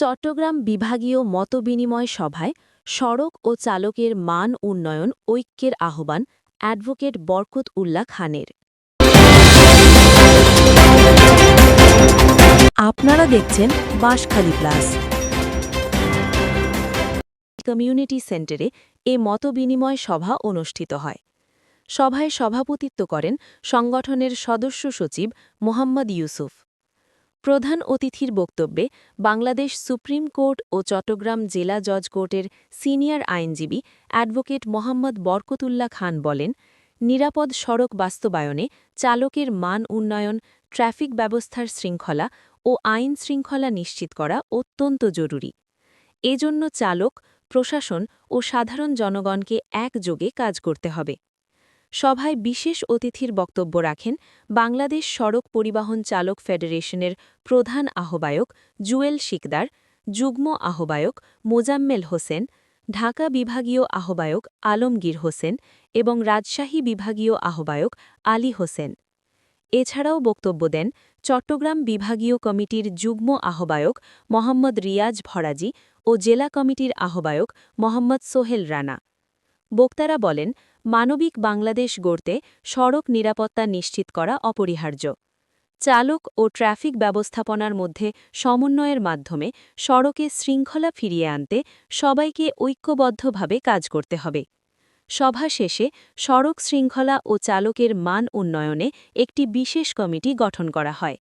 চট্টগ্রাম বিভাগীয় মতবিনিময় সভায় সড়ক ও চালকের মান উন্নয়ন ঐক্যের আহ্বান অ্যাডভোকেট বরকত উল্লাহ খানের। আপনারা দেখছেন বাঁশখালী প্লাস। কমিউনিটি সেন্টারে এ মতবিনিময় সভা অনুষ্ঠিত হয়। সভায় সভাপতিত্ব করেন সংগঠনের সদস্য সচিব মোহাম্মদ ইউসুফ। প্রধান অতিথির বক্তব্যে বাংলাদেশ সুপ্রিম কোর্ট ও চট্টগ্রাম জেলা জজ কোর্টের সিনিয়র আইনজীবী অ্যাডভোকেট মোহাম্মদ বরকতুল্লাহ খান বলেন, নিরাপদ সড়ক বাস্তবায়নে চালকের মান উন্নয়ন, ট্রাফিক ব্যবস্থার শৃঙ্খলা ও আইন শৃঙ্খলা নিশ্চিত করা অত্যন্ত জরুরি। এজন্য চালক, প্রশাসন ও সাধারণ জনগণকে একযোগে কাজ করতে হবে। সভায় বিশেষ অতিথির বক্তব্য রাখেন বাংলাদেশ সড়ক পরিবহন চালক ফেডারেশনের প্রধান আহ্বায়ক জুয়েল শিকদার, যুগ্ম আহ্বায়ক মোজাম্মেল হোসেন, ঢাকা বিভাগীয় আহ্বায়ক আলমগীর হোসেন এবং রাজশাহী বিভাগীয় আহ্বায়ক আলী হোসেন। এছাড়াও বক্তব্য দেন চট্টগ্রাম বিভাগীয় কমিটির যুগ্ম আহ্বায়ক মোহাম্মদ রিয়াজ ভরাজি ও জেলা কমিটির আহ্বায়ক মোহাম্মদ সোহেল রানা। বক্তারা বলেন, মানবিক বাংলাদেশ গড়তে সড়ক নিরাপত্তা নিশ্চিত করা অপরিহার্য। চালক ও ট্রাফিক ব্যবস্থাপনার মধ্যে সমন্বয়ের মাধ্যমে সড়কে শৃঙ্খলা ফিরিয়ে আনতে সবাইকে ঐক্যবদ্ধভাবে কাজ করতে হবে। সভা শেষে সড়ক শৃঙ্খলা ও চালকের মান উন্নয়নে একটি বিশেষ কমিটি গঠন করা হয়।